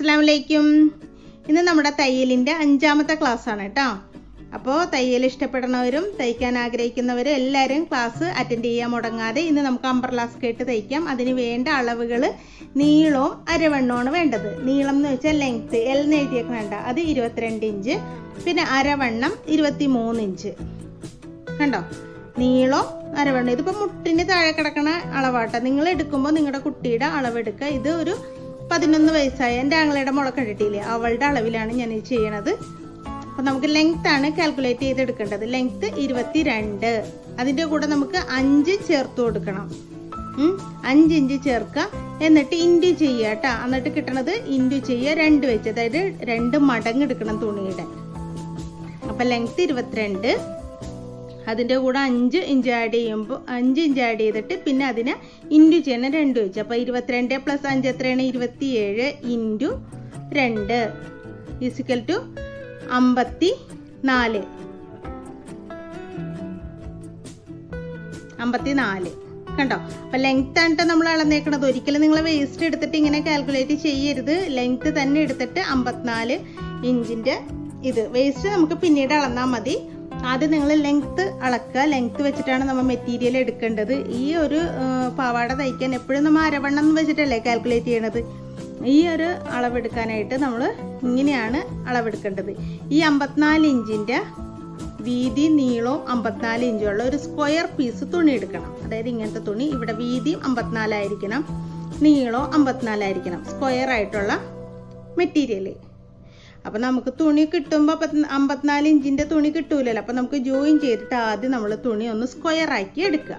അസ്സാം വലൈക്കും ഇന്ന് നമ്മുടെ തയ്യലിന്റെ അഞ്ചാമത്തെ ക്ലാസ് ആണ് കേട്ടോ. അപ്പോൾ തയ്യൽ ഇഷ്ടപ്പെടുന്നവരും തയ്ക്കാൻ ആഗ്രഹിക്കുന്നവരും എല്ലാവരും ക്ലാസ് അറ്റൻഡ് ചെയ്യാൻ മുടങ്ങാതെ ഇന്ന് നമുക്ക് അമ്പർലാസ് കേട്ട് തയ്ക്കാം. അതിന് വേണ്ട അളവുകൾ നീളവും അരവണ്ണമാണ് വേണ്ടത്. നീളം എന്ന് വെച്ചാൽ ലെങ്ത്ത് എൽ എന്ന് എഴുതിയേക്കണ അത് ഇരുപത്തിരണ്ട് ഇഞ്ച് പിന്നെ അരവണ്ണം ഇരുപത്തി മൂന്ന് ഇഞ്ച് കണ്ടോ? നീളം അരവണ്ണം ഇതിപ്പോൾ മുട്ടിന് താഴെ കിടക്കണ അളവാട്ടോ. നിങ്ങൾ എടുക്കുമ്പോൾ നിങ്ങളുടെ കുട്ടിയുടെ അളവെടുക്കുക. ഇത് ഒരു പതിനൊന്ന് വയസ്സായ എന്റെ ആങ്ങളയുടെ മുള അവളുടെ അളവിലാണ് ഞാൻ ഇത് ചെയ്യണത്. അപ്പോൾ നമുക്ക് ലെങ്ത് ആണ് കാൽക്കുലേറ്റ് ചെയ്തെടുക്കേണ്ടത്. ലെങ്ത് ഇരുപത്തി രണ്ട് അതിന്റെ കൂടെ നമുക്ക് അഞ്ച് ചേർത്ത് കൊടുക്കണം. അഞ്ച് ഇഞ്ച് ചേർക്കുക. എന്നിട്ട് ഇൻഡു ചെയ്യുക കേട്ടോ. എന്നിട്ട് കിട്ടണത് ഇൻഡു ചെയ്യുക രണ്ട് വെച്ച്. അതായത് രണ്ട് മടങ്ങ് എടുക്കണം തുണിയുടെ. അപ്പം ലെങ്ത് ഇരുപത്തിരണ്ട്. അതിന്റെ കൂടെ അഞ്ച് ഇഞ്ച് ആഡ് ചെയ്യുമ്പോൾ അഞ്ച് ഇഞ്ച് ആഡ് ചെയ്തിട്ട് പിന്നെ അതിനെ ഇന്റു ചെയ്യണം രണ്ട് വെച്ച്. അപ്പോൾ ഇരുപത്തിരണ്ട് പ്ലസ് അഞ്ച് എത്രയാണ്? ഇരുപത്തിയേഴ് ഇന്റു രണ്ട്. ഫിസിക്കൽ ടു അമ്പത്തി നാല് അമ്പത്തി നാല് കണ്ടോ? അപ്പൊ ലെങ്ത് ആണ് നമ്മൾ അളന്നേക്കണത്. ഒരിക്കലും നിങ്ങൾ വേസ്റ്റ് എടുത്തിട്ട് ഇങ്ങനെ കാൽക്കുലേറ്റ് ചെയ്യരുത്. ലെങ്ത് തന്നെ എടുത്തിട്ട് അമ്പത്തിനാല് ഇഞ്ചിന്റെ ഇത്. വേസ്റ്റ് നമുക്ക് പിന്നീട് അളന്നാൽ മതി. ആദ്യം നിങ്ങൾ ലെങ്ത്ത് അളക്കുക. ലെങ്ത്ത് വെച്ചിട്ടാണ് നമ്മൾ മെറ്റീരിയൽ എടുക്കേണ്ടത്. ഈ ഒരു പാവാട തയ്ക്കാൻ എപ്പോഴും നമ്മൾ അരവണ്ണം എന്ന് വെച്ചിട്ടല്ലേ കാൽക്കുലേറ്റ് ചെയ്യണത്? ഈ ഒരു അളവെടുക്കാനായിട്ട് നമ്മൾ ഇങ്ങനെയാണ് അളവെടുക്കേണ്ടത്. ഈ അമ്പത്തിനാല് ഇഞ്ചിന്റെ വീതി നീളവും അമ്പത്തിനാല് ഇഞ്ചുള്ള ഒരു സ്ക്വയർ പീസ് തുണി എടുക്കണം. അതായത് ഇങ്ങനത്തെ തുണി ഇവിടെ വീതിയും അമ്പത്തിനാലായിരിക്കണം നീളവും അമ്പത്തിനാലായിരിക്കണം സ്ക്വയർ ആയിട്ടുള്ള മെറ്റീരിയൽ അപ്പം നമുക്ക് തുണി കിട്ടുമ്പോൾ അമ്പത്തിനാല് ഇഞ്ചിന്റെ തുണി കിട്ടൂലല്ലോ. അപ്പം നമുക്ക് ജോയിൻ ചെയ്തിട്ട് ആദ്യം നമ്മൾ തുണി ഒന്ന് സ്ക്വയർ ആക്കി എടുക്കുക.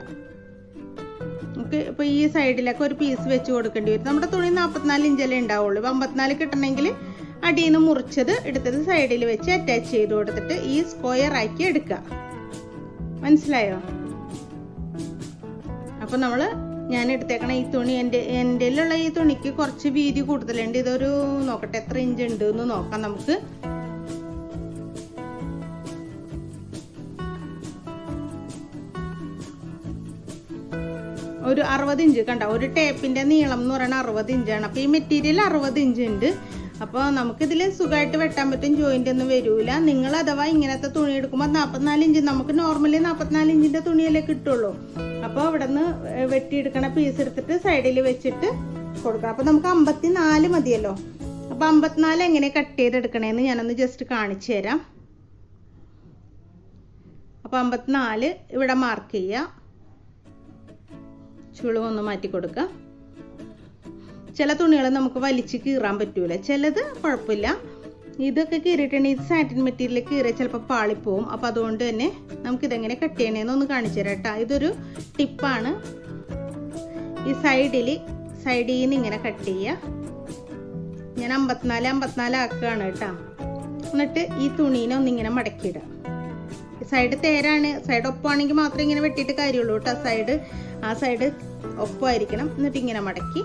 നമുക്ക് ഇപ്പോൾ ഈ സൈഡിലൊക്കെ ഒരു പീസ് വെച്ച് കൊടുക്കേണ്ടി വരും. നമ്മുടെ തുണി നാൽപ്പത്തിനാല് ഇഞ്ചല്ലേ ഉണ്ടാവുള്ളൂ. ഇപ്പം അമ്പത്തിനാല് കിട്ടണമെങ്കിൽ അടിയിൽ നിന്ന് മുറിച്ചത് എടുത്തത് സൈഡിൽ വെച്ച് അറ്റാച്ച് ചെയ്ത് കൊടുത്തിട്ട് ഈ സ്ക്വയർ ആക്കി എടുക്കുക. മനസ്സിലായോ? അപ്പം നമ്മൾ ഞാൻ എടുത്തേക്കണ ഈ തുണി എന്റെ എന്റെ ഉള്ള ഈ തുണിക്ക് കുറച്ച് വീതി കൂടുതലുണ്ട്. ഇതൊരു നോക്കട്ടെ എത്ര ഇഞ്ച് ഉണ്ട് എന്ന് നോക്കാം നമുക്ക്. ഒരു അറുപത് ഇഞ്ച് കണ്ട? ഒരു ടേപ്പിന്റെ നീളം എന്ന് പറയുന്നത് അറുപത് ഇഞ്ചാണ്. അപ്പോൾ ഈ മെറ്റീരിയൽ അറുപത് ഇഞ്ച് ഉണ്ട്. അപ്പോൾ നമുക്കിതിൽ സുഖമായിട്ട് വെട്ടാൻ പറ്റും ജോയിന്റ് ഒന്നും വരൂല. നിങ്ങൾ അഥവാ ഇങ്ങനത്തെ തുണി എടുക്കുമ്പോൾ നാൽപ്പത്തിനാല് ഇഞ്ച് നമുക്ക് നോർമലി നാൽപ്പത്തിനാല് ഇഞ്ചിന്റെ തുണിയല്ലേ കിട്ടുള്ളൂ. അപ്പോൾ അവിടെ നിന്ന് വെട്ടിയെടുക്കണ പീസ് എടുത്തിട്ട് സൈഡിൽ വെച്ചിട്ട് കൊടുക്കണം. അപ്പോൾ നമുക്ക് അമ്പത്തിനാല് മതിയല്ലോ. അപ്പോൾ അമ്പത്തിനാല് എങ്ങനെ കട്ട് ചെയ്തെടുക്കണേന്ന് ഞാനൊന്ന് ജസ്റ്റ് കാണിച്ചു തരാം. അപ്പോൾ അമ്പത്തിനാല് ഇവിടെ മാർക്ക് ചെയ്യുക ചുളിവൊന്ന് മാറ്റി കൊടുക്കുക ചില തുണികൾ നമുക്ക് വലിച്ച് കീറാൻ പറ്റൂല. ചിലത് കുഴപ്പമില്ല. ഇതൊക്കെ കീറിയിട്ടുണ്ടെങ്കിൽ സാറ്റിൻ മെറ്റീരിയൽ കീറിയ ചിലപ്പോൾ പാളിപ്പോവും. അപ്പോൾ അതുകൊണ്ട് തന്നെ നമുക്കിതെങ്ങനെ കട്ട് ചെയ്യണേന്ന് ഒന്ന് കാണിച്ചു തരാം കേട്ടോ ഇതൊരു ടിപ്പാണ് ഈ സൈഡിൽ സൈഡിൽ നിന്ന് ഇങ്ങനെ കട്ട് ചെയ്യുക ഞാൻ അമ്പത്തിനാല് അമ്പത്തിനാല് ആക്കുകയാണ് കേട്ടോ എന്നിട്ട് ഈ തുണീനെ ഒന്നിങ്ങനെ മടക്കിയിടുക സൈഡ് തേരാണ്. സൈഡ് ഒപ്പമാണെങ്കിൽ മാത്രമേ ഇങ്ങനെ വെട്ടിയിട്ട് കാര്യമുള്ളൂ കേട്ടോ സൈഡ് ആ സൈഡ് ഒപ്പമായിരിക്കണം എന്നിട്ട് ഇങ്ങനെ മടക്കി.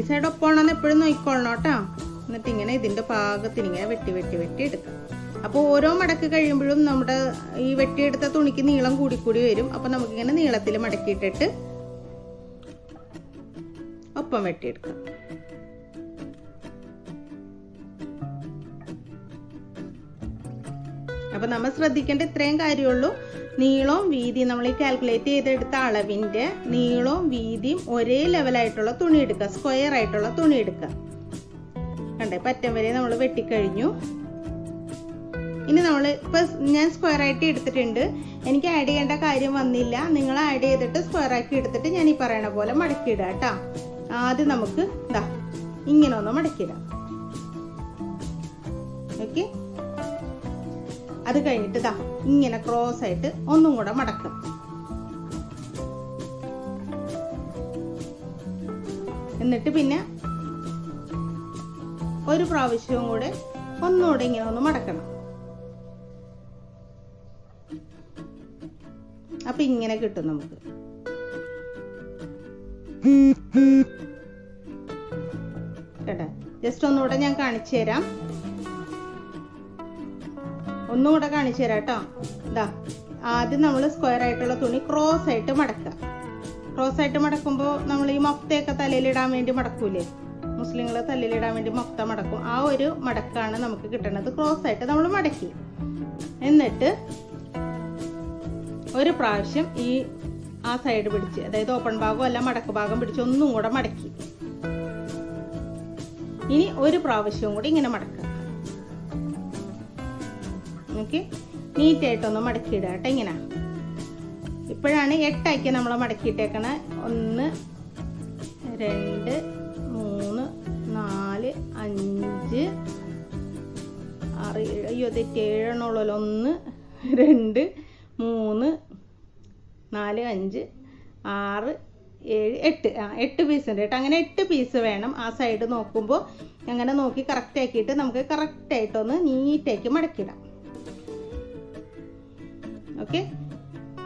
ഈ സൈഡ് ഒപ്പമാണെന്ന് എപ്പോഴും നോക്കിക്കൊള്ളണം കേട്ടോ. എന്നിട്ട് ഇങ്ങനെ ഇതിന്റെ പാകത്തിന് ഇങ്ങനെ വെട്ടി വെട്ടി വെട്ടി എടുക്കാം. അപ്പോൾ ഓരോ മടക്ക് കഴിയുമ്പോഴും നമ്മുടെ ഈ വെട്ടിയെടുത്ത തുണിക്ക് നീളം കൂടിക്കൂടി കൂടി വരും. അപ്പോൾ നമുക്കിങ്ങനെ നീളത്തിൽ മടക്കിയിട്ടിട്ട് ഒപ്പം വെട്ടിയെടുക്കാം. അപ്പൊ നമ്മൾ ശ്രദ്ധിക്കേണ്ട ഇത്രയും കാര്യമുള്ളൂ. നീളവും വീതിയും നമ്മൾ ഈ കാൽക്കുലേറ്റ് ചെയ്തെടുത്ത അളവിന്റെ നീളവും വീതിയും ഒരേ ലെവലായിട്ടുള്ള തുണി എടുക്കുക സ്ക്വയർ ആയിട്ടുള്ള തുണി എടുക്കുക. കണ്ടേ? പറ്റം വരെ നമ്മൾ വെട്ടിക്കഴിഞ്ഞു. ഇനി നമ്മൾ ഇപ്പൊ ഞാൻ സ്ക്വയർ ആയിട്ട് എടുത്തിട്ടുണ്ട്. എനിക്ക് ആഡ് ചെയ്യേണ്ട കാര്യം വന്നില്ല. നിങ്ങൾ ആഡ് ചെയ്തിട്ട് സ്ക്വയർ ആക്കി എടുത്തിട്ട് ഞാൻ ഈ പറയണ പോലെ മടക്കിയിടുക കേട്ടോ. ആദ്യം നമുക്ക് ഇതാ ഇങ്ങനെ ഒന്ന് മടക്കിയിടാം. ഓക്കെ അത് കഴിഞ്ഞിട്ട് ഇതാ ഇങ്ങനെ ക്രോസ് ആയിട്ട് ഒന്നും കൂടെ മടക്കും. എന്നിട്ട് പിന്നെ ഒരു പ്രാവശ്യവും കൂടെ ഒന്നുകൂടെ ഇങ്ങനെ ഒന്ന് മടക്കണം. അപ്പൊ ഇങ്ങനെ കിട്ടും നമുക്ക്. കേട്ടോ? ജസ്റ്റ് ഒന്നുകൂടെ ഞാൻ കാണിച്ചു തരാം. ഒന്നുകൂടെ കാണിച്ചു തരാം കേട്ടോ. ഇതാ ആദ്യം നമ്മൾ സ്ക്വയർ ആയിട്ടുള്ള തുണി ക്രോസ് ആയിട്ട് മടക്കുക. ക്രോസ് ആയിട്ട് മടക്കുമ്പോൾ നമ്മൾ ഈ മൊത്തയൊക്കെ തലയിലിടാൻ വേണ്ടി മടക്കൂലേ? മുസ്ലിങ്ങൾ തലയിലിടാൻ വേണ്ടി മൊത്ത മടക്കും. ആ ഒരു മടക്കാണ് നമുക്ക് കിട്ടുന്നത് ക്രോസ് ആയിട്ട് നമ്മൾ മടക്കി. എന്നിട്ട് ഒരു പ്രാവശ്യം ഈ ആ സൈഡ് പിടിച്ച് അതായത് ഓപ്പൺ ഭാഗം അല്ല മടക്ക് ഭാഗം പിടിച്ച് ഒന്നും കൂടെ മടക്കി. ഇനി ഒരു പ്രാവശ്യവും കൂടി ഇങ്ങനെ മടക്കുക. ഓക്കെ നീറ്റായിട്ടൊന്ന് മടക്കിയിടുക കേട്ടോ ഇങ്ങനെ. ഇപ്പോഴാണ് എട്ടാക്കി നമ്മൾ മടക്കിയിട്ടേക്കണ. ഒന്ന് രണ്ട് മൂന്ന് നാല് അഞ്ച് ആറ് ഏഴ് അയ്യോ തെറ്റി ഏഴെണ്ണമുള്ളല്ലോ. ഒന്ന് രണ്ട് മൂന്ന് നാല് അഞ്ച് ആറ് ഏഴ് എട്ട്. ആ എട്ട് പീസ് ഉണ്ട് കേട്ടോ. അങ്ങനെ എട്ട് പീസ് വേണം ആ സൈഡ് നോക്കുമ്പോൾ. അങ്ങനെ നോക്കി കറക്റ്റ് ആക്കിയിട്ട് നമുക്ക് കറക്റ്റായിട്ടൊന്ന് നീറ്റാക്കി മടക്കിയിടാം. ഓക്കെ?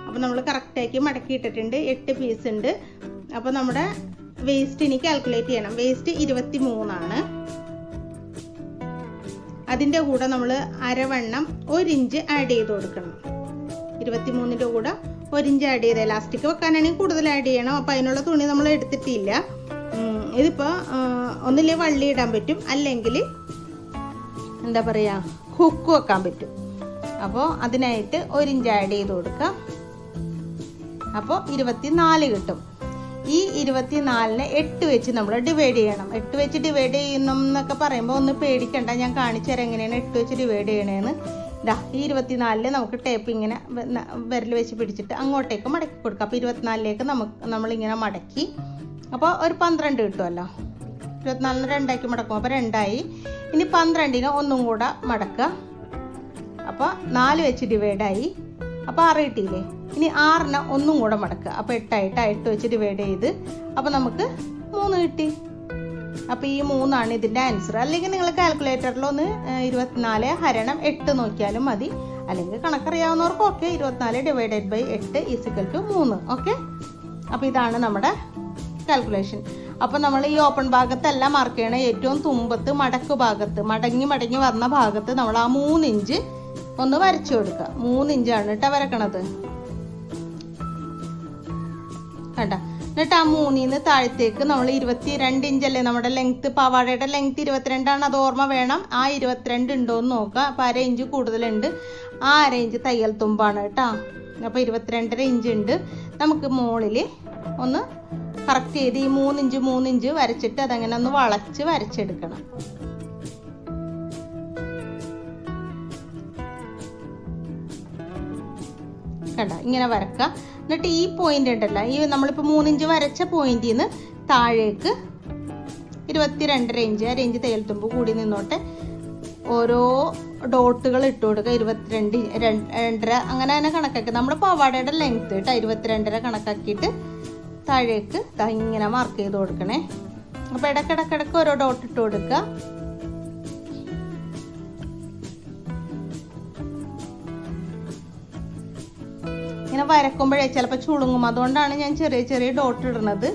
അപ്പോൾ നമ്മൾ കറക്റ്റാക്കി മടക്കി ഇട്ടിട്ടുണ്ട്. എട്ട് പീസ് ഉണ്ട്. അപ്പോൾ നമ്മുടെ വേസ്റ്റ് ഇനി കാൽക്കുലേറ്റ് ചെയ്യണം. വേസ്റ്റ് ഇരുപത്തി മൂന്നാണ് അതിന്റെ കൂടെ നമ്മൾ അരവണ്ണം ഒരിഞ്ച് ആഡ് ചെയ്ത് കൊടുക്കണം. ഇരുപത്തി മൂന്നിന്റെ കൂടെ ഒരിഞ്ച് ആഡ് ചെയ്ത് ഇലാസ്റ്റിക് വെക്കാനാണെങ്കിൽ കൂടുതൽ ആഡ് ചെയ്യണം. അപ്പോൾ അതിനുള്ള തുണി നമ്മൾ എടുത്തിട്ടില്ല. ഇതിപ്പോൾ ഒന്നില്ലേ വള്ളി ഇടാൻ പറ്റും? അല്ലെങ്കിൽ എന്താ പറയുക ഹുക്ക് വെക്കാൻ പറ്റും. അപ്പോൾ അതിനായിട്ട് ഒരു ഇഞ്ച് ആഡ് ചെയ്ത് കൊടുക്കാം അപ്പോൾ ഇരുപത്തിനാല് കിട്ടും. ഈ ഇരുപത്തിനാലിനെ എട്ട് വെച്ച് നമ്മൾ ഡിവൈഡ് ചെയ്യണം. എട്ട് വെച്ച് ഡിവൈഡ് ചെയ്യണം എന്നൊക്കെ പറയുമ്പോൾ ഒന്ന് പേടിക്കണ്ട. ഞാൻ കാണിച്ചു തരാം എങ്ങനെയാണ് എട്ട് വെച്ച് ഡിവൈഡ് ചെയ്യണേന്ന്. ഇതാ ഈ ഇരുപത്തിനാലിൽ നമുക്ക് ടേപ്പ് ഇങ്ങനെ വിരൽ വെച്ച് പിടിച്ചിട്ട് അങ്ങോട്ടേക്ക് മടക്കി കൊടുക്കാം. അപ്പോൾ ഇരുപത്തിനാലിലേക്ക് നമുക്ക് നമ്മളിങ്ങനെ മടക്കി. അപ്പോൾ ഒരു പന്ത്രണ്ട് കിട്ടുമല്ലോ ഇരുപത്തിനാലിന് രണ്ടാക്കി മടക്കും അപ്പോൾ രണ്ടായി. ഇനി പന്ത്രണ്ടിന് ഒന്നും കൂടെ മടക്കുക. അപ്പോൾ നാല് വെച്ച് ഡിവൈഡായി അപ്പോൾ ആറ് കിട്ടിയില്ലേ? ഇനി ആറിന് ഒന്നും കൂടെ മടക്കുക. അപ്പോൾ എട്ടായിട്ട് എട്ട് വെച്ച് ഡിവൈഡ് ചെയ്ത് അപ്പോൾ നമുക്ക് മൂന്ന് കിട്ടി. അപ്പോൾ ഈ മൂന്നാണ് ഇതിന്റെ ആൻസർ അല്ലെങ്കിൽ നിങ്ങൾ കാൽക്കുലേറ്ററിൽ ഒന്ന് ഇരുപത്തിനാല് ഹരണം എട്ട് നോക്കിയാലും മതി. അല്ലെങ്കിൽ കണക്കറിയാവുന്നവർക്ക് ഓക്കെ ഇരുപത്തിനാല് ഡിവൈഡഡ് ബൈ എട്ട് ഈസിക്കൽ ടു മൂന്ന്. ഓക്കെ അപ്പോൾ ഇതാണ് നമ്മുടെ കാൽക്കുലേഷൻ അപ്പോൾ നമ്മൾ ഈ ഓപ്പൺ ഭാഗത്തല്ല മാർക്ക് ചെയ്യണം ഏറ്റവും തുമ്പത്ത് മടക്ക് ഭാഗത്ത് മടങ്ങി മടങ്ങി വന്ന ഭാഗത്ത് നമ്മൾ ആ മൂന്ന് ഇഞ്ച് ഒന്ന് വരച്ചു കൊടുക്കുക മൂന്ന് ഇഞ്ചാണ്. കേട്ടോ വരക്കണത്. കണ്ട? എന്നിട്ട് ആ മൂന്നിന്ന് താഴത്തേക്ക് നമ്മൾ ഇരുപത്തി രണ്ട് ഇഞ്ചല്ലേ? നമ്മുടെ ലെങ്ത്ത് പാവാടയുടെ ലെങ്ത്ത് ഇരുപത്തിരണ്ടാണ്. അത് ഓർമ്മ വേണം. ആ ഇരുപത്തിരണ്ട് ഉണ്ടോ എന്ന് നോക്കുക അപ്പോൾ അര ഇഞ്ച് കൂടുതലുണ്ട്. ആ അര ഇഞ്ച് തയ്യൽ തുമ്പാണ് കേട്ടോ. അപ്പോൾ ഇരുപത്തിരണ്ടര ഇഞ്ച് ഉണ്ട്. നമുക്ക് മുകളിൽ ഒന്ന് കറക്റ്റ് ചെയ്ത് ഈ മൂന്നിഞ്ച് മൂന്നിഞ്ച് വരച്ചിട്ട് അതങ്ങനെ ഒന്ന് വളച്ച് വരച്ചെടുക്കണം. കണ്ട ഇങ്ങനെ വരക്കുക എന്നിട്ട് ഈ പോയിന്റ് ഉണ്ടല്ലോ ഈ നമ്മളിപ്പോൾ മൂന്നിഞ്ച് വരച്ച പോയിന്റിൽ നിന്ന് താഴേക്ക് ഇരുപത്തിരണ്ടര ഇഞ്ച് ആ ഇഞ്ച് തേൽത്തുമ്പോൾ തുമ്പ് കൂടി നിന്നോട്ടെ. ഓരോ ഡോട്ടുകൾ ഇട്ട് കൊടുക്കുക ഇരുപത്തിരണ്ട് രണ്ടര അങ്ങനെ തന്നെ കണക്കാക്കി. നമ്മുടെ പവാടയുടെ ലെങ്ത് കേട്ടോ ഇരുപത്തിരണ്ടര കണക്കാക്കിയിട്ട് താഴേക്ക് ഇങ്ങനെ മാർക്ക് ചെയ്ത് കൊടുക്കണേ. അപ്പോൾ ഇടക്കിടക്കിടക്ക് ഓരോ ഡോട്ട് ഇട്ട് കൊടുക്കുക ഇങ്ങനെ വരക്കുമ്പോഴേ ചിലപ്പോൾ ചുളുങ്ങും. അതുകൊണ്ടാണ് ഞാൻ ചെറിയ ചെറിയ ഡോട്ട് ഇടുന്നത്.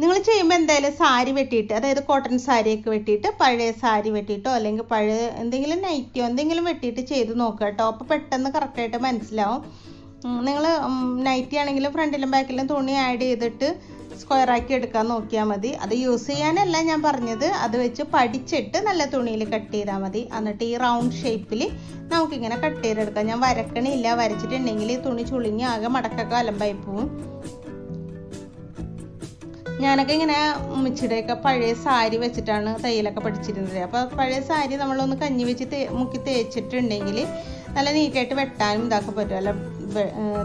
നിങ്ങൾ ചെയ്യുമ്പോൾ എന്തായാലും സാരി വെട്ടിയിട്ട് അതായത് കോട്ടൺ സാരിയൊക്കെ വെട്ടിയിട്ട് പഴയ സാരി വെട്ടിയിട്ടോ അല്ലെങ്കിൽ പഴയ എന്തെങ്കിലും നൈറ്റിയോ എന്തെങ്കിലും വെട്ടിയിട്ട് ചെയ്ത് നോക്കുക കേട്ടോ. അപ്പോൾ പെട്ടെന്ന് കറക്റ്റായിട്ട് മനസ്സിലാവും. നിങ്ങൾ നൈറ്റി ആണെങ്കിലും ഫ്രണ്ടിലും ബാക്കിലും തുണി ആഡ് ചെയ്തിട്ട് സ്ക്വയർ ആക്കി എടുക്കാൻ നോക്കിയാൽ മതി. അത് യൂസ് ചെയ്യാനല്ല ഞാൻ പറഞ്ഞത്. അത് വെച്ച് പഠിച്ചിട്ട് നല്ല തുണിയിൽ കട്ട് ചെയ്താൽ മതി. എന്നിട്ട് ഈ റൗണ്ട് ഷേപ്പിൽ നമുക്കിങ്ങനെ കട്ട് ചെയ്തെടുക്കാം. ഞാൻ വരക്കണില്ല. വരച്ചിട്ടുണ്ടെങ്കിൽ ഈ തുണി ചുളിഞ്ഞ് ആകെ മടക്കൊക്കെ അലമ്പായി പോവും. ഞാനൊക്കെ ഇങ്ങനെ ഉമ്മച്ചിയുടെയൊക്കെ പഴയ സാരി വെച്ചിട്ടാണ് തയ്യലൊക്കെ പഠിച്ചിരുന്നത്. അപ്പോൾ പഴയ സാരി നമ്മളൊന്ന് കഞ്ഞി വെച്ച് മുക്കി തേച്ചിട്ടുണ്ടെങ്കിൽ നല്ല നീറ്റായിട്ട് വെട്ടാനും ഇതാക്കാൻ പറ്റും. അല്ല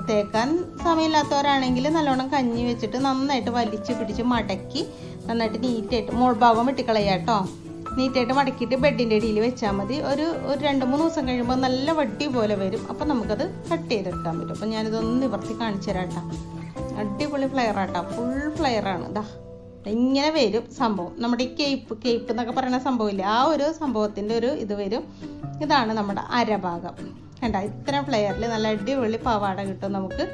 തേക്കാൻ സമയമില്ലാത്തവരാണെങ്കിൽ നല്ലോണം കഞ്ഞി വെച്ചിട്ട് നന്നായിട്ട് വലിച്ചു പിടിച്ച് മടക്കി നന്നായിട്ട് നീറ്റായിട്ട് മോൾ ഭാഗം വെട്ടിക്കളയാം കേട്ടോ. നീറ്റായിട്ട് മടക്കിയിട്ട് ബെഡിന്റെ അടിയിൽ വെച്ചാൽ മതി. ഒരു ഒരു രണ്ട് മൂന്ന് ദിവസം കഴിയുമ്പോൾ നല്ല വട്ടി പോലെ വരും. അപ്പം നമുക്കത് കട്ട് ചെയ്തെടുക്കാൻ പറ്റും. അപ്പം ഞാനിതൊന്ന് നിവർത്തി കാണിച്ചു തരാം കേട്ടോ. അടിപൊളി ഫ്ലെയർ ആട്ടോ ഫുൾ ഫ്ലെയർ ആണ് ഇതാ ഇങ്ങനെ വരും സംഭവം. നമ്മുടെ ഈ കേപ്പ് കേപ്പ് എന്നൊക്കെ പറയുന്ന സംഭവമില്ലേ? ആ ഒരു സംഭവത്തിന്റെ ഒരു ഇത് വരും. ഇതാണ് നമ്മുടെ അരഭാഗം. കണ്ട? ഇത്ര ഫ്ലെയറിൽ നല്ല അടിപൊളി പാവാട കിട്ടും നമുക്ക്.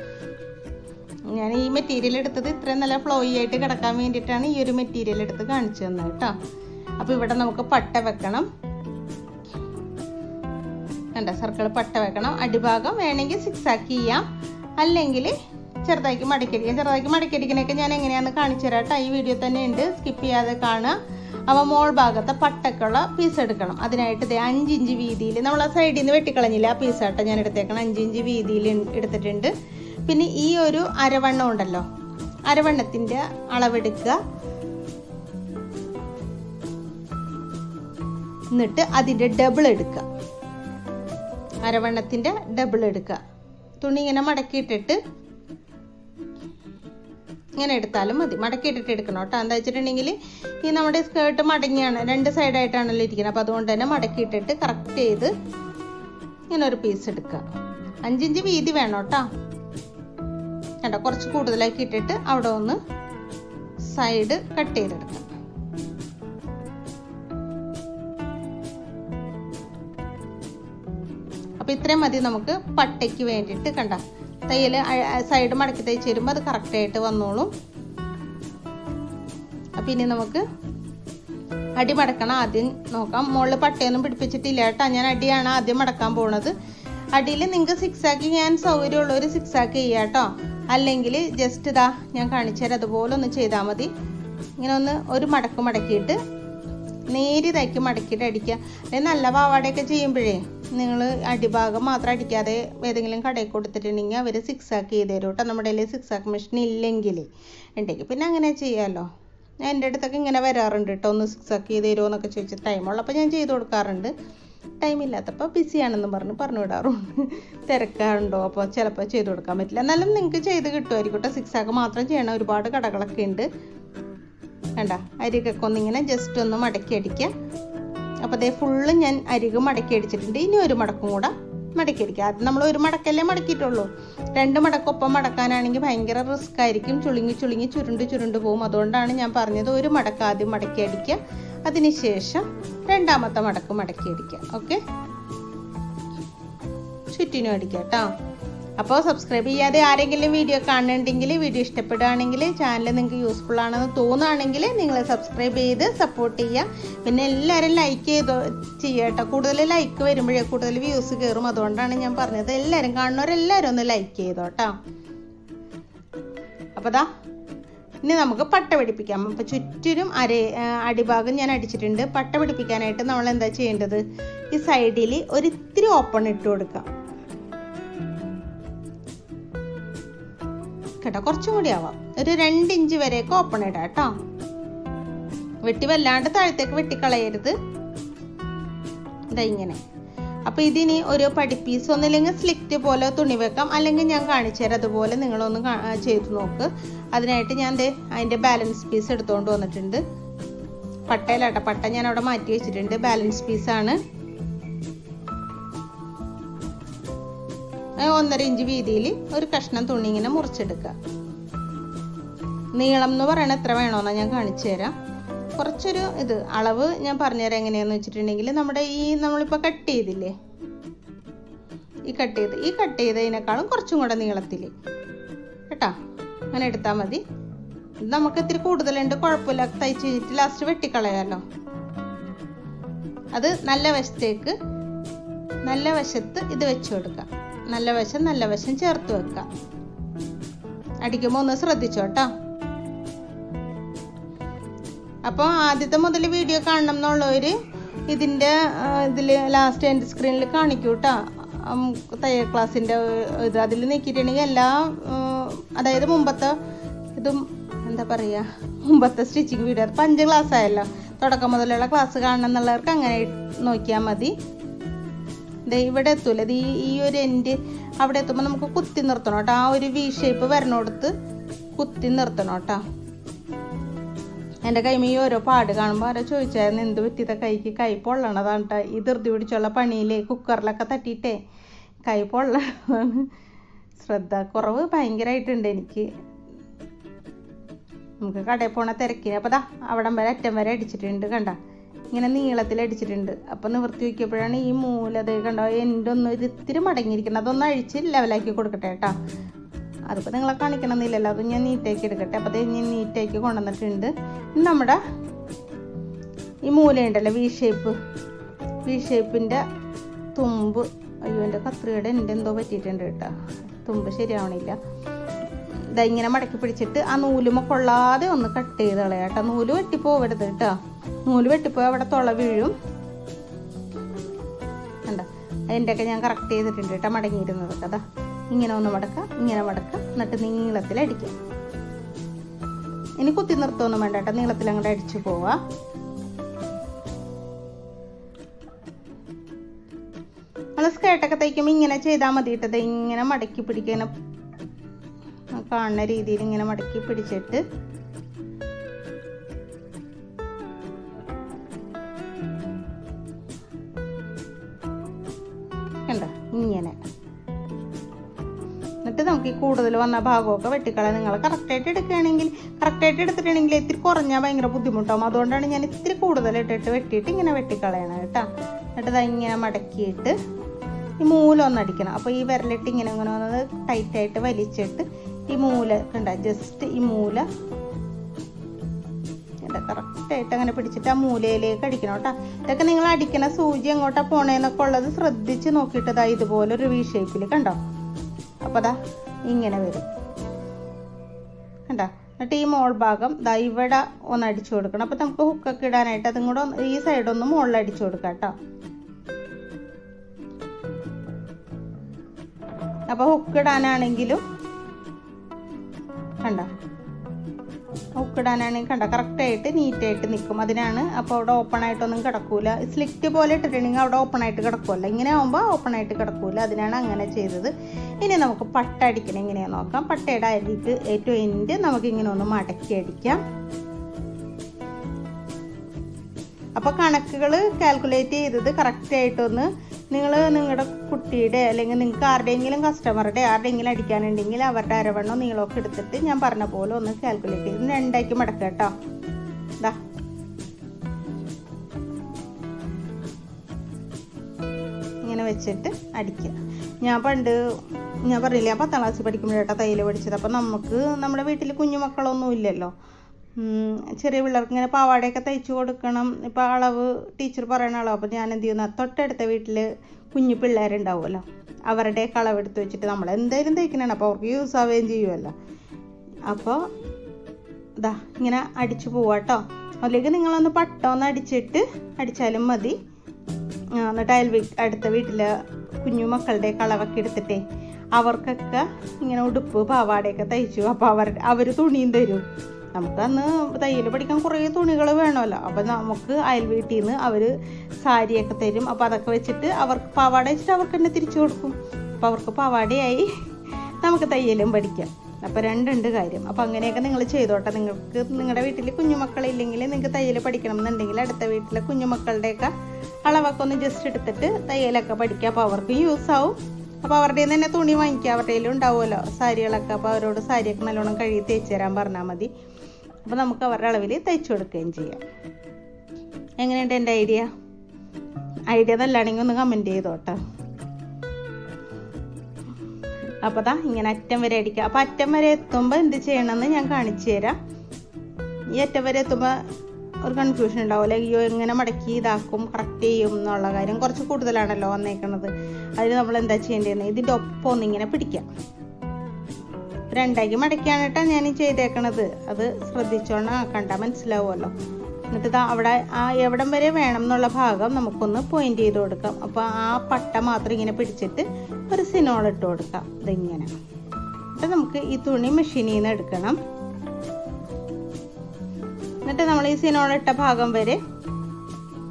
ഞാൻ ഈ മെറ്റീരിയൽ എടുത്തത് ഇത്രയും നല്ല ഫ്ലോയി ആയിട്ട് കിടക്കാൻ വേണ്ടിയിട്ടാണ് ഈ ഒരു മെറ്റീരിയൽ എടുത്ത് കാണിച്ചു തന്നത് കേട്ടോ. അപ്പോൾ ഇവിടെ നമുക്ക് പട്ട വെക്കണം. കണ്ട? സർക്കിൾ പട്ട വെക്കണം. അടിഭാഗം വേണമെങ്കിൽ സിക്സാക്ക് ചെയ്യാം. അല്ലെങ്കിൽ ചെറുതാക്കി മടക്കിയടിക്കാം ചെറുതാക്കി മടക്കിയിരിക്കുന്നതൊക്കെ ഞാൻ എങ്ങനെയാണെന്ന് കാണിച്ചു തരാം ഈ വീഡിയോ തന്നെ ഉണ്ട്. സ്കിപ്പ് ചെയ്യാതെ കാണുക. അപ്പോൾ മോൾ ഭാഗത്തെ പട്ടക്കുള്ള പീസ് എടുക്കണം. അതിനായിട്ട് ഇതേ അഞ്ചിഞ്ച് വീതിയിൽ നമ്മൾ ആ സൈഡിൽ നിന്ന് വെട്ടിക്കളഞ്ഞില്ല ആ പീസ് ആട്ടോ ഞാൻ എടുത്തേക്കണം. അഞ്ചിഞ്ച് വീതിയിൽ എടുത്തിട്ടുണ്ട്. പിന്നെ ഈ ഒരു അരവണ്ണം ഉണ്ടല്ലോ. അരവണ്ണത്തിന്റെ അളവെടുക്കുക. എന്നിട്ട് അതിന്റെ ഡബിൾ എടുക്കുക. അരവണ്ണത്തിന്റെ ഡബിൾ എടുക്കുക. തുണി ഇങ്ങനെ മടക്കിയിട്ടിട്ട് ഇങ്ങനെ എടുത്താലും മതി. മടക്കിയിട്ടിട്ട് എടുക്കണം കേട്ടോ. എന്താ വെച്ചിട്ടുണ്ടെങ്കിൽ ഈ നമ്മുടെ സ്കേർട്ട് മടങ്ങിയാണ്. രണ്ട് സൈഡായിട്ടാണല്ലോ ഇരിക്കുന്നത്. അപ്പോൾ അതുകൊണ്ട് തന്നെ മടക്കിയിട്ടിട്ട് കറക്റ്റ് ചെയ്ത് ഇങ്ങനെ ഒരു പീസ് എടുക്കുക. അഞ്ചിഞ്ച് വീതി വേണം കേട്ടോ. കേട്ടോ കുറച്ച് കൂടുതലാക്കി ഇട്ടിട്ട് അവിടെ ഒന്ന് സൈഡ് കട്ട് ചെയ്തെടുക്കാം. അപ്പോൾ ഇത്രയും മതി നമുക്ക് പട്ടയ്ക്ക് വേണ്ടിയിട്ട് കണ്ട? തയ്യൽ സൈഡ് മടക്കി തയ്ച്ച് വരുമ്പോൾ അത് കറക്റ്റായിട്ട് വന്നോളും. അപ്പം ഇനി നമുക്ക് അടി മടക്കണം ആദ്യം നോക്കാം. മുകളിൽ പട്ടയൊന്നും പിടിപ്പിച്ചിട്ടില്ല കേട്ടോ. ഞാൻ അടിയാണ് ആദ്യം മടക്കാൻ പോണത്. അടിയിൽ നിങ്ങൾക്ക് സിക്സ് ആക്കി ഞാൻ സൗകര്യമുള്ളവർ സിക്സ് ആക്കി ചെയ്യാം കേട്ടോ. അല്ലെങ്കിൽ ജസ്റ്റ് ഇതാ ഞാൻ കാണിച്ചുതരാം അതുപോലെ ഒന്ന് ചെയ്താൽ മതി. ഇങ്ങനെ ഒന്ന് ഒരു മടക്ക് മടക്കിയിട്ട് നേരിതാക്കി മടക്കിയിട്ട് അടിക്കുക. അല്ലെങ്കിൽ നല്ല പാവാടയൊക്കെ ചെയ്യുമ്പോഴേ. നിങ്ങൾ അടിഭാഗം മാത്രം അടിക്കാതെ ഏതെങ്കിലും കടയിൽ കൊടുത്തിട്ടുണ്ടെങ്കിൽ അവർ സിക്സ് ആക്ക് ചെയ്ത് തരും കേട്ടോ. നമ്മുടെ കയ്യിൽ സിക്സ് ആക്ക് മെഷീൻ ഇല്ലെങ്കിൽ. ഉണ്ടെങ്കിൽ പിന്നെ അങ്ങനെ ചെയ്യാമല്ലോ എന്റെ അടുത്തൊക്കെ ഇങ്ങനെ വരാറുണ്ട് കേട്ടോ. ഒന്ന് സിക്സ് ആക്ക് ചെയ്ത് തരുമോ എന്നൊക്കെ ചോദിച്ച് ടൈമുള്ളപ്പോൾ ഞാൻ ചെയ്ത് കൊടുക്കാറുണ്ട്. ടൈമില്ലാത്തപ്പോൾ ബിസിയാണെന്ന് പറഞ്ഞ് പറഞ്ഞു വിടാറുണ്ട്. തിരക്കാറുണ്ടോ? അപ്പോൾ ചിലപ്പോൾ ചെയ്ത് കൊടുക്കാൻ പറ്റില്ല. എന്നാലും നിങ്ങൾക്ക് ചെയ്ത് കിട്ടുമായിരിക്കും കേട്ടോ. സിക്സ് ആക്ക് മാത്രം ചെയ്യണം ഒരുപാട് കടകളൊക്കെ ഉണ്ട്. വേണ്ട അരികൊക്കെ ഒന്നിങ്ങനെ ജസ്റ്റ് ഒന്ന് മടക്കി അടിക്കുക അപ്പോൾ അതേ ഫുള്ള് ഞാൻ അരികും മടക്കി അടിച്ചിട്ടുണ്ട്. ഇനി ഒരു മടക്കും കൂടെ മടക്കി അടിക്കുക അത് നമ്മൾ ഒരു മടക്കല്ലേ മടക്കിയിട്ടുള്ളൂ. രണ്ട് മടക്കൊപ്പം മടക്കാനാണെങ്കിൽ ഭയങ്കര റിസ്ക് ആയിരിക്കും. ചുളുങ്ങി ചുളുങ്ങി ചുരുണ്ട് ചുരുണ്ട് പോകും അതുകൊണ്ടാണ് ഞാൻ പറഞ്ഞത് ഒരു മടക്ക ആദ്യം മടക്കി അടിക്കുക. അതിനുശേഷം രണ്ടാമത്തെ മടക്ക് മടക്കി അടിക്കുക. ഓക്കെ ചുറ്റിനും അടിക്കുക കേട്ടോ അപ്പോൾ സബ്സ്ക്രൈബ് ചെയ്യാതെ ആരെങ്കിലും വീഡിയോ കാണുന്നുണ്ടെങ്കിൽ വീഡിയോ ഇഷ്ടപ്പെടുകയാണെങ്കിൽ ചാനൽ നിങ്ങൾക്ക് യൂസ്ഫുൾ ആണെന്ന് തോന്നുകയാണെങ്കിൽ നിങ്ങൾ സബ്സ്ക്രൈബ് ചെയ്ത് സപ്പോർട്ട് ചെയ്യുക. പിന്നെ എല്ലാവരും ലൈക്ക് ചെയ്തോ ചെയ്യട്ടോ. കൂടുതൽ ലൈക്ക് വരുമ്പോഴേ കൂടുതൽ വ്യൂസ് കയറും അതുകൊണ്ടാണ് ഞാൻ പറഞ്ഞത്. എല്ലാവരും കാണുന്നവരെല്ലാവരും ഒന്ന് ലൈക്ക് ചെയ്തോട്ടോ. അപ്പോൾ ദാ ഇനി നമുക്ക് പട്ട പിടിപ്പിക്കാം. അപ്പോൾ ചുറ്റിനും അര അടിഭാഗം ഞാൻ അടിച്ചിട്ടുണ്ട്. പട്ട പിടിപ്പിക്കാനായിട്ട് നമ്മൾ എന്താ ചെയ്യേണ്ടത്? ഈ സൈഡിൽ ഒരിത്തിരി ഓപ്പൺ ഇട്ട് കൊടുക്കാം. കേട്ടോ കുറച്ചും കൂടി ആവാം. ഒരു രണ്ട് ഇഞ്ച് വരെയൊക്കെ ഓപ്പൺ ഇടാം കേട്ടോ. വെട്ടി വല്ലാണ്ട് താഴത്തേക്ക് വെട്ടിക്കളയരുത്. ഇതാ ഇങ്ങനെ. അപ്പൊ ഇതിനി ഒരു പടിപ്പീസ് ഒന്നില്ലെങ്കിൽ സ്ലിറ്റ് പോലെ തുണി വെക്കാം. അല്ലെങ്കിൽ ഞാൻ കാണിച്ചു തരാം. അതുപോലെ നിങ്ങളൊന്ന് ചെയ്തു നോക്ക്. അതിനായിട്ട് ഞാൻ അതിന്റെ ബാലൻസ് പീസ് എടുത്തുകൊണ്ട് വന്നിട്ടുണ്ട്. പട്ടയിലാട്ടോ. പട്ട ഞാൻ അവിടെ മാറ്റി വെച്ചിട്ടുണ്ട്. ബാലൻസ് പീസാണ് ഒന്നര ഇഞ്ച് വീതിയിൽ ഒരു കഷ്ണം തുണി ഇങ്ങനെ മുറിച്ചെടുക്കുക. നീളം എന്ന് പറയണത് എത്ര വേണമെന്നാ ഞാൻ കാണിച്ചു തരാം. കുറച്ചൊരു ഇത് അളവ് ഞാൻ പറഞ്ഞുതരാം എങ്ങനെയാന്ന് വെച്ചിട്ടുണ്ടെങ്കിൽ നമ്മുടെ ഈ നമ്മളിപ്പോൾ കട്ട് ചെയ്തില്ലേ? ഈ കട്ട് ചെയ്ത് ഈ കട്ട് ചെയ്തതിനേക്കാളും കുറച്ചും കൂടെ നീളത്തിൽ. കേട്ടോ? അങ്ങനെ എടുത്താൽ മതി. നമുക്ക് ഇത്തിരി കൂടുതലുണ്ട് കുഴപ്പമില്ല. തയ്ച്ച് കഴിഞ്ഞിട്ട് ലാസ്റ്റ് വെട്ടിക്കളയാലോ. അത് നല്ല വശത്തേക്ക് നല്ല വശത്ത് ഇത് വെച്ച് കൊടുക്കാം. നല്ല വശം നല്ല വശം ചേർത്ത് വെക്കാം. അടിക്കുമ്പോൾ ഒന്ന് ശ്രദ്ധിച്ചോട്ടോ. അപ്പോൾ ആദ്യത്തെ മുതൽ വീഡിയോ കാണണം എന്നുള്ളവർ ഇതിന്റെ ഇതിൽ ലാസ്റ്റ് എൻഡ് സ്ക്രീനിൽ കാണിക്കൂ കേട്ടോ തയ്യൽ ക്ലാസ്സിന്റെ ഇത് അതിൽ നീക്കിയിട്ടുണ്ടെങ്കിൽ എല്ലാ അതായത് മുമ്പത്തെ ഇതും എന്താ പറയുക മുമ്പത്തെ സ്റ്റിച്ചിങ് വീഡിയോ അപ്പം അഞ്ച് ക്ലാസ് ആയല്ലോ. തുടക്കം മുതലുള്ള ക്ലാസ് കാണണം എന്നുള്ളവർക്ക് അങ്ങനെ നോക്കിയാൽ മതി. ഇവിടെ എത്തൂല. ഇത് ഈ ഒരു എൻഡ് അവിടെ എത്തുമ്പോൾ നമുക്ക് കുത്തി നിർത്തണം കേട്ടോ. ആ ഒരു വി ഷേപ്പ് വരണോടത്ത് കുത്തി നിർത്തണം കേട്ടോ. എന്റെ കൈമ ഈ ഓരോ പാട് കാണുമ്പോൾ ആരോ ചോദിച്ചായിരുന്നു എന്ത് പറ്റിയത? കൈക്ക് കൈ പൊള്ളണതാണ് കേട്ടോ ഈ ധൃതി പിടിച്ചുള്ള പണിയിലേ കുക്കറിലൊക്കെ തട്ടിയിട്ടേ കൈ പൊള്ളണതാണ്. ശ്രദ്ധ കുറവ് ഭയങ്കരമായിട്ടുണ്ട് എനിക്ക്. നമുക്ക് കടയിൽ പോണ തിരക്കിന് അപ്പോൾ ദാ അവിടം വരെ അറ്റം വരെ അടിച്ചിട്ടുണ്ട് കണ്ട. ഇങ്ങനെ നീളത്തിൽ അടിച്ചിട്ടുണ്ട് അപ്പോൾ നിവർത്തി വയ്ക്കിയപ്പോഴാണ് ഈ മൂലത് കണ്ടോ? എന്റെ ഒന്നും ഒരു ഇത്തിരി മടങ്ങിയിരിക്കുന്നത് അതൊന്ന് അഴിച്ച് ലെവലാക്കി കൊടുക്കട്ടെ കേട്ടോ. അതിപ്പോൾ നിങ്ങളെ കാണിക്കണമെന്നില്ലല്ലോ. അത് ഞാൻ നീറ്റാക്കി എടുക്കട്ടെ. അപ്പോൾ ഞാൻ നീറ്റാക്കി കൊണ്ടുവന്നിട്ടുണ്ട്. നമ്മുടെ ഈ മൂലയുണ്ടല്ലോ വി ഷേപ്പ് വി ഷേപ്പിന്റെ തുമ്പ്. അയ്യോ എന്റെ കത്രികയുടെ എന്റെ എന്തോ പറ്റിയിട്ടുണ്ട് കേട്ടോ. തുമ്പ് ശരിയാവണില്ല. ഇതാ ഇങ്ങനെ മടക്കി പിടിച്ചിട്ട് ആ നൂലുമ കൊള്ളാതെ ഒന്ന് കട്ട് ചെയ്ത് കളയാം കേട്ടോ. നൂൽ വെട്ടിപ്പോവരുത് കേട്ടോ. നൂൽ വെട്ടിപ്പോയി അവിടെ തുള വീഴും. കണ്ട? അതിന്റെയൊക്കെ ഞാൻ കറക്റ്റ് ചെയ്തിട്ടുണ്ട് കേട്ടോ മടങ്ങിയിരുന്നത് അതാ ഇങ്ങനെ ഒന്ന് മടക്കാം ഇങ്ങനെ മടക്കാം എന്നിട്ട് നീളത്തിൽ അടിക്കാം. ഇനി കുത്തി നിർത്തമൊന്നും വേണ്ട കേട്ടോ നീളത്തിൽ അങ്ങോട്ട് അടിച്ചു പോവാ. നമ്മൾ സ്കേർട്ടൊക്കെ തയ്ക്കുമ്പോൾ ഇങ്ങനെ ചെയ്താൽ മതി കേട്ടത് ഇങ്ങനെ മടക്കി പിടിക്കുന്ന കാണുന്ന രീതിയിൽ ഇങ്ങനെ മടക്കി പിടിച്ചിട്ട് കൂടുതൽ വന്ന ഭാഗമൊക്കെ വെട്ടിക്കളയാൻ നിങ്ങൾ കറക്റ്റായിട്ട് എടുക്കുകയാണെങ്കിൽ കറക്റ്റായിട്ട് എടുത്തിട്ടുണ്ടെങ്കിൽ ഇത്തിരി കുറഞ്ഞാൽ ഭയങ്കര ബുദ്ധിമുട്ടാവും. അതുകൊണ്ടാണ് ഞാൻ ഇത്തിരി കൂടുതൽ ഇട്ടിട്ട് വെട്ടിയിട്ട് ഇങ്ങനെ വെട്ടിക്കളയണം കേട്ടോ. എന്നിട്ട് ഇങ്ങനെ മടക്കിയിട്ട് ഈ മൂല ഒന്ന് അടിക്കണം. അപ്പോൾ ഈ വിരലിട്ട് ഇങ്ങനെ ഇങ്ങനെ ഒന്ന് ടൈറ്റായിട്ട് വലിച്ചിട്ട് ഈ മൂല കണ്ട? ജസ്റ്റ് ഈ മൂല കറക്റ്റായിട്ട് അങ്ങനെ പിടിച്ചിട്ട് ആ മൂലയിലേക്ക് അടിക്കണം കേട്ടോ. ഇതൊക്കെ നിങ്ങൾ അടിക്കുന്ന സൂചി എങ്ങോട്ടാ പോണേന്നൊക്കെ ഉള്ളത് ശ്രദ്ധിച്ച് നോക്കിയിട്ട് ഇതാ ഇതുപോലെ ഒരു വി ഷേപ്പിൽ കണ്ടോ? അപ്പോൾ ദാ ഇങ്ങനെ വരും. കണ്ടോ? എന്നിട്ട് ഈ മോൾ ഭാഗം ദാ ഇവിടെ ഒന്ന് അടിച്ചു കൊടുക്കണം. അപ്പോൾ നമുക്ക് ഹുക്കൊക്കെ ഇടാനായിട്ട് അതും കൂടെ ഈ സൈഡൊന്ന് മുകളിൽ അടിച്ചു കൊടുക്കാം കേട്ടോ. അപ്പോൾ ഹുക്ക് ഇടാനാണെങ്കിലും കണ്ട? ഹുക്ക് ഇടാനാണെങ്കിൽ കണ്ട. കറക്റ്റായിട്ട് നീറ്റായിട്ട് നിൽക്കും അതിനാണ്. അപ്പോൾ അവിടെ ഓപ്പൺ ആയിട്ടൊന്നും കിടക്കൂല. സ്ലിറ്റ് പോലെ ഇട്ടിട്ടുണ്ടെങ്കിൽ അവിടെ ഓപ്പൺ ആയിട്ട് കിടക്കുമല്ലോ ഇങ്ങനെ ആകുമ്പോൾ ഓപ്പൺ ആയിട്ട് കിടക്കൂല. അതിനാണ് അങ്ങനെ ചെയ്തത്. ഇനി നമുക്ക് പട്ട അടിക്കണം. എങ്ങനെയാണ് നോക്കാം. പട്ടയുടെ അരിക്ക് ഏറ്റവും എൻഡ് നമുക്ക് ഇങ്ങനെ ഒന്ന് മടക്കി അടിക്കാം. അപ്പോൾ കണക്കുകൾ കാൽക്കുലേറ്റ് ചെയ്തത് കറക്റ്റായിട്ടൊന്ന് നിങ്ങൾ നിങ്ങളുടെ കുട്ടിയുടെ അല്ലെങ്കിൽ നിങ്ങൾക്ക് ആരുടെയെങ്കിലും കസ്റ്റമറുടെ ആരുടെയെങ്കിലും അടിക്കാനുണ്ടെങ്കിൽ അവരുടെ അരവണ്ണം നിങ്ങളൊക്കെ എടുത്തിട്ട് ഞാൻ പറഞ്ഞ പോലെ ഒന്ന് കാൽക്കുലേറ്റ് ചെയ്ത് രണ്ടാക്കി മടക്കുക കേട്ടോ. ഇതാ ഇങ്ങനെ വെച്ചിട്ട് അടിക്കുക. ഞാൻ പണ്ട് ഞാൻ പറഞ്ഞില്ല പത്താം ക്ലാസ്സിൽ പഠിക്കുമ്പോഴേട്ടാ തയ്യൽ പഠിച്ചത്. അപ്പം നമുക്ക് നമ്മുടെ വീട്ടിൽ കുഞ്ഞു മക്കളൊന്നും ഇല്ലല്ലോ. ചെറിയ പിള്ളേർക്ക് ഇങ്ങനെ പാവാടയൊക്കെ തയ്ച്ചു കൊടുക്കണം. ഇപ്പോൾ അളവ് ടീച്ചർ പറയണ അളവ്. അപ്പോൾ ഞാൻ എന്ത് ചെയ്യുന്ന? തൊട്ടടുത്ത വീട്ടിൽ കുഞ്ഞു പിള്ളേരുണ്ടാവുമല്ലോ. അവരുടെ അളവെടുത്ത് വെച്ചിട്ട് നമ്മൾ എന്തായാലും തയ്ക്കണതാണ്. അപ്പോൾ അവർക്ക് യൂസ് ആവുകയും ചെയ്യുമല്ലോ. അപ്പോൾ ഇതാ ഇങ്ങനെ അടിച്ചു പോവാട്ടോ അല്ലെങ്കിൽ നിങ്ങളൊന്ന് പട്ടമൊന്ന് അടിച്ചിട്ട് അടിച്ചാലും മതി. എന്നിട്ട് അയൽ അടുത്ത വീട്ടിലെ കുഞ്ഞു മക്കളുടെ കളവൊക്കെ എടുത്തിട്ടേ അവർക്കൊക്കെ ഇങ്ങനെ ഉടുപ്പ് പാവാടയൊക്കെ തയ്ച്ചു. അപ്പോൾ അവർ അവർ തുണിയും തരും. നമുക്ക് അന്ന് തയ്യൽ പഠിക്കാൻ കുറേ തുണികൾ വേണമല്ലോ. അപ്പം നമുക്ക് അയൽ വീട്ടിൽ നിന്ന് അവർ സാരിയൊക്കെ തരും. അപ്പോൾ അതൊക്കെ വെച്ചിട്ട് അവർക്ക് പാവാട വെച്ചിട്ട് അവർക്ക് തന്നെ തിരിച്ചു കൊടുക്കും. അപ്പോൾ അവർക്ക് പാവാടയായി നമുക്ക് തയ്യലും പഠിക്കാം. അപ്പോൾ രണ്ടുണ്ട് കാര്യം. അപ്പോൾ അങ്ങനെയൊക്കെ നിങ്ങൾ ചെയ്തോട്ടെ. നിങ്ങൾക്ക് നിങ്ങളുടെ വീട്ടിൽ കുഞ്ഞുമക്കളില്ലെങ്കിൽ നിങ്ങൾക്ക് തയ്യൽ പഠിക്കണം എന്നുണ്ടെങ്കിൽ അടുത്ത വീട്ടിലെ കുഞ്ഞുമക്കളുടെയൊക്കെ അളവൊക്കെ ഒന്ന് ജസ്റ്റ് എടുത്തിട്ട് തയ്യലൊക്കെ പഠിക്കുക അപ്പോൾ അവർക്കും യൂസ് ആവും. അപ്പോൾ അവരുടെ തന്നെ തുണി വാങ്ങിക്കുക അവരുടെ കയ്യിലും ഉണ്ടാവുമല്ലോ സാരികളൊക്കെ. അപ്പോൾ അവരോട് സാരിയൊക്കെ നല്ലോണം കഴുകി തേച്ച് തരാൻ പറഞ്ഞാൽ മതി. അപ്പോൾ നമുക്ക് അവരുടെ അളവിൽ തയ്ച്ചു കൊടുക്കുകയും ചെയ്യാം. എങ്ങനെയുണ്ട് എന്റെ ഐഡിയ? ഐഡിയ നല്ലാണെങ്കിൽ ഒന്ന് കമന്റ് ചെയ്തോട്ടെ. അപ്പോൾ ദാ ഇങ്ങനെ അറ്റം വരെ അടിക്കുക അപ്പോൾ അറ്റം വരെ എത്തുമ്പോൾ എന്ത് ചെയ്യണമെന്ന് ഞാൻ കാണിച്ചു തരാം. ഈ അറ്റം വരെ എത്തുമ്പോൾ ഒരു കൺഫ്യൂഷൻ ഉണ്ടാവും അല്ലെങ്കിൽ അയ്യോ എങ്ങനെ മടക്കി ഇതാക്കും കറക്റ്റ് ചെയ്യും എന്നുള്ള കാര്യം കുറച്ച് കൂടുതലാണല്ലോ വന്നേക്കണത്. അതിന് നമ്മൾ എന്താ ചെയ്യേണ്ടതെന്ന് ഇതിന്റെ ഒപ്പം ഒന്നിങ്ങനെ പിടിക്കാം. രണ്ടാക്കി മടക്കിയാണ് കേട്ടോ ഞാൻ ചെയ്തേക്കണത്. അത് ശ്രദ്ധിച്ചോണം കണ്ടാൽ മനസ്സിലാവുമല്ലോ. എന്നിട്ട് അവിടെ ആ എവിടം വരെ വേണം എന്നുള്ള ഭാഗം നമുക്കൊന്ന് പോയിന്റ് ചെയ്ത് കൊടുക്കാം. അപ്പോൾ ആ പട്ട മാത്രം ഇങ്ങനെ പിടിച്ചിട്ട് ഒരു സിനോൾ ഇട്ട് കൊടുക്കാം. ഇതിങ്ങനെ. എന്നിട്ട് നമുക്ക് ഈ തുണി മെഷീനിൽ നിന്ന് എടുക്കണം. എന്നിട്ട് നമ്മൾ ഈ സിനോൾ ഇട്ട ഭാഗം വരെ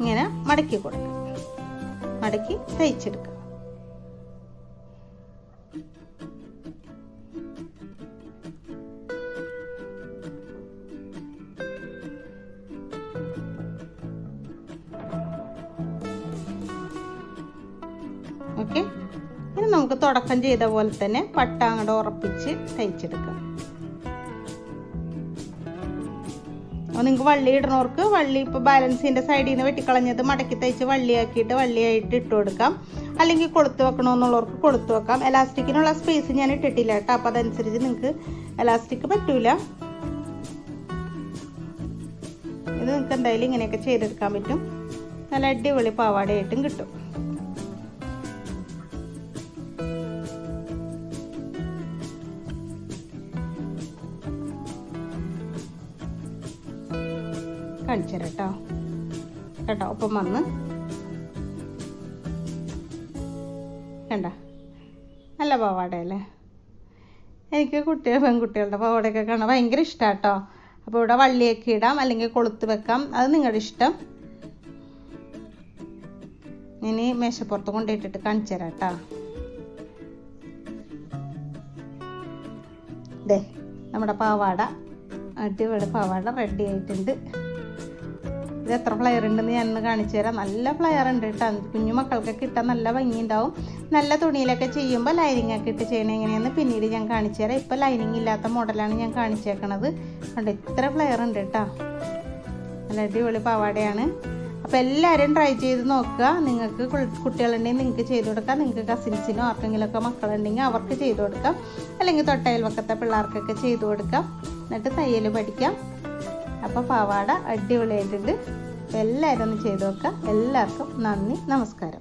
ഇങ്ങനെ മടക്കി കൊടുക്കാം. മടക്കി തയ്ച്ചെടുക്കാം. തുടക്കം ചെയ്ത പോലെ തന്നെ പട്ട ഉറപ്പിച്ച് തയ്ച്ചെടുക്കാം അപ്പോൾ നിങ്ങൾക്ക് വള്ളി ഇടണവർക്ക് വള്ളി ഇപ്പോൾ ബാലൻസിന്റെ സൈഡിൽ നിന്ന് വെട്ടിക്കളഞ്ഞത് മടക്കി തയ്ച്ച് വള്ളിയാക്കിയിട്ട് വള്ളിയായിട്ട് ഇട്ട് കൊടുക്കാം. അല്ലെങ്കിൽ കൊളുത്ത് വെക്കണമെന്നുള്ളവർക്ക് കൊളുത്ത് വെക്കാം. എലാസ്റ്റിക്കിനുള്ള സ്പേസ് ഞാൻ ഇട്ടിട്ടില്ല കേട്ടോ. അപ്പോൾ അതനുസരിച്ച് നിങ്ങൾക്ക് എലാസ്റ്റിക് പറ്റൂല. ഇത് നിങ്ങൾക്ക് എന്തായാലും ഇങ്ങനെയൊക്കെ ചെയ്തെടുക്കാൻ പറ്റും. നല്ല അടിപൊളി പാവാടയായിട്ടും കിട്ടും. ഒപ്പം വന്ന് കണ്ട. നല്ല പാവാടയല്ലേ? എനിക്ക് കുട്ടികൾ പെൺകുട്ടികളുടെ പാവാടയൊക്കെ കാണാൻ ഭയങ്കര ഇഷ്ടമാണ് കേട്ടോ അപ്പോൾ ഇവിടെ വള്ളിയൊക്കെ ഇടാം അല്ലെങ്കിൽ കൊളുത്ത് വെക്കാം. അത് നിങ്ങളുടെ ഇഷ്ടം. ഇനി മേശപ്പുറത്ത് കൊണ്ടിട്ടിട്ട് കാണിച്ചു തരാം കേട്ടോ. ദേ നമ്മുടെ പാവാട. അടിപൊളി പാവാട റെഡി ആയിട്ടുണ്ട്. എത്ര ഫ്ലയർ ഉണ്ടെന്ന് ഞാൻ ഒന്ന് കാണിച്ചു തരാം. നല്ല ഫ്ലയർ ഉണ്ട് കേട്ടോ കുഞ്ഞു മക്കൾക്കൊക്കെ ഇട്ടാൽ നല്ല ഭംഗിയുണ്ടാവും. നല്ല തുണിയിലൊക്കെ ചെയ്യുമ്പോൾ ലൈനിങ് ഒക്കെ ഇട്ട് ചെയ്യണേ എങ്ങനെയാന്ന് പിന്നീട് ഞാൻ കാണിച്ചു തരാം. ഇപ്പോൾ ലൈനിങ് ഇല്ലാത്ത മോഡലാണ് ഞാൻ കാണിച്ചേക്കണത്. കണ്ടോ ഇത്ര ഫ്ലയർ ഉണ്ട് കേട്ടോ നല്ല അടിപൊളി പാവാടയാണ്. അപ്പോൾ എല്ലാവരും ട്രൈ ചെയ്ത് നോക്കുക. നിങ്ങൾക്ക് കുട്ടികളുണ്ടെങ്കിൽ നിങ്ങൾക്ക് ചെയ്ത് കൊടുക്കാം. നിങ്ങൾക്ക് കസിൻസിനോ ആർക്കെങ്കിലുമൊക്കെ മക്കളുണ്ടെങ്കിൽ അവർക്ക് ചെയ്ത് കൊടുക്കാം. അല്ലെങ്കിൽ തൊട്ടയൽവക്കത്തെ പിള്ളേർക്കൊക്കെ ചെയ്ത് കൊടുക്കാം. എന്നിട്ട് തയ്യൽ പഠിക്കാം. അപ്പോൾ പാവാട അടിപൊളിയായിട്ടുണ്ട്. അപ്പോൾ എല്ലാവരും ഒന്ന് ചെയ്ത് നോക്കുക. എല്ലാവർക്കും നന്ദി നമസ്കാരം.